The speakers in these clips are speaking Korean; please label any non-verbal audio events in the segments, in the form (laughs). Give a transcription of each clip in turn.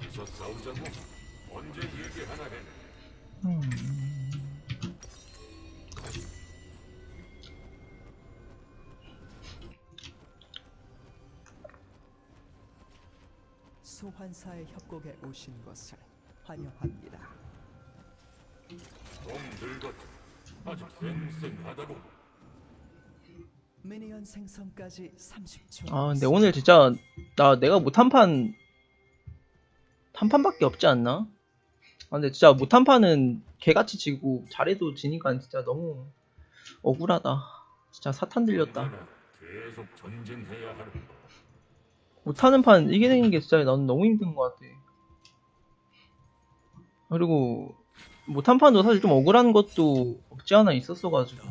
싸우자고 언제 얘기하나 해. 소환사의 협곡에 오신 것을 환영합니다. 좀 늙었지. 아직 쌩쌩하다고. 미니언 생성까지 30초. 아 근데 오늘 진짜 나 내가 못한 판 한 판밖에 없지 않나? 아 근데 진짜 못한 판은 개같이 지고 잘해도 지니까 진짜 너무 억울하다. 진짜 사탄 들렸다. 계속 법. 못하는 판 이기는 게 진짜 난 너무 힘든 것 같아. 그리고 못한 판도 사실 좀 억울한 것도 없지 않아 있었어가지고.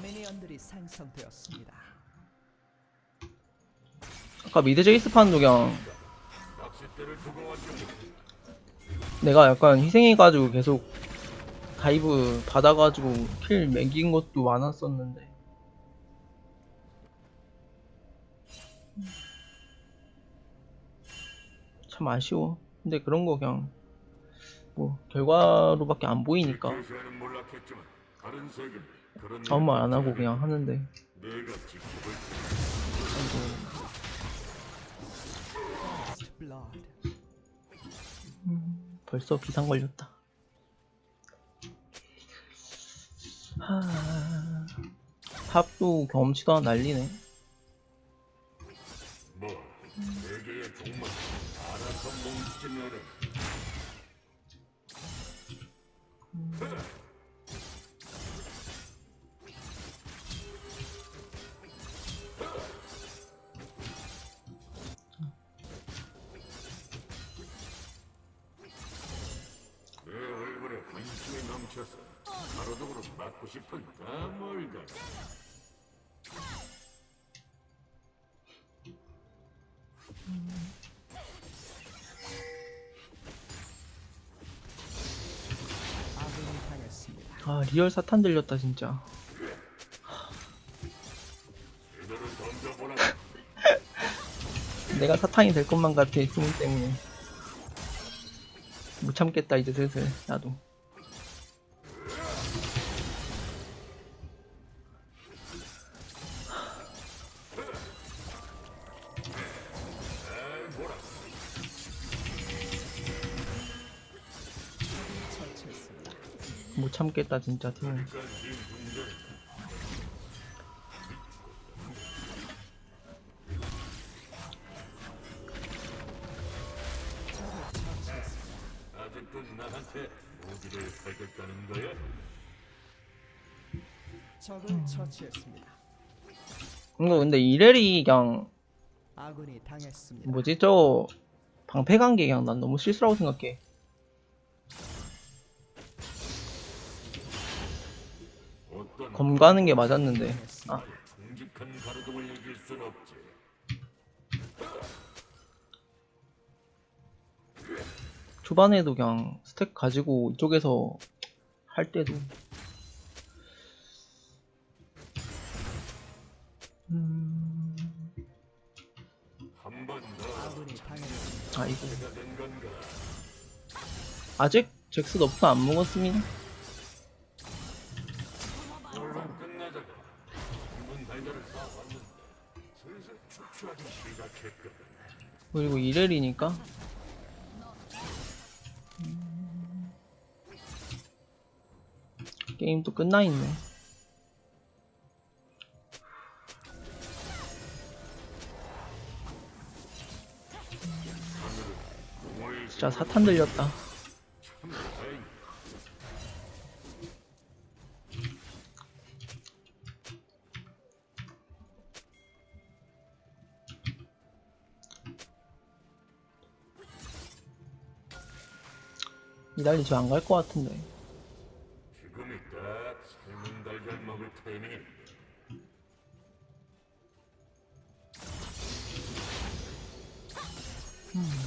미니언들이 생성되었습니다. 아까 미드 제이스 판도 그냥. 내가 약간 희생해가지고 계속 다이브 받아가지고 킬 매긴 것도 많았었는데. 참 아쉬워. 근데 그런 거 그냥 뭐 결과로밖에 안 보이니까. 아무 말 안 하고 그냥 하는데. 지 Blood. 벌써 비상 걸렸다. 하... 탑도 경험치도 하나 날리네. 뭐 넘쳐서 바로적으로 맞고 싶은 다멀다 아군이 당했습니다. 아 리얼 사탄 들렸다 진짜. (laughs) 내가 사탄이 될 것만 같아 팀 때문에. 못 참겠다 이제 슬슬 나도 못 참겠다 진짜 팀을 아직도 나한테 무기를 살겠다는 거야? 적을 처치했습니다. 이거 근데 이래리 그냥 아군이 당했습니다. 뭐지 저 방패 간게 그냥 난 너무 실수라고 생각해 검 가는 게 맞았는데 아. 초반에도 그냥 스택 가지고 이쪽에서 할 때도 음... 된 건가? 아직 잭스 너프 안 먹었습니다 물론 끝내자고. 달걀을 쌓아왔는데 슬슬 추추하기 시작했거든. 그리고 이렐이니까 음. 게임 또 끝나 있네. 공을 진짜 사탄 들렸다. 이달리 저 안 갈 것 같은데. 지금이 딱 삶은 달걀 먹을 타이밍인데. 음.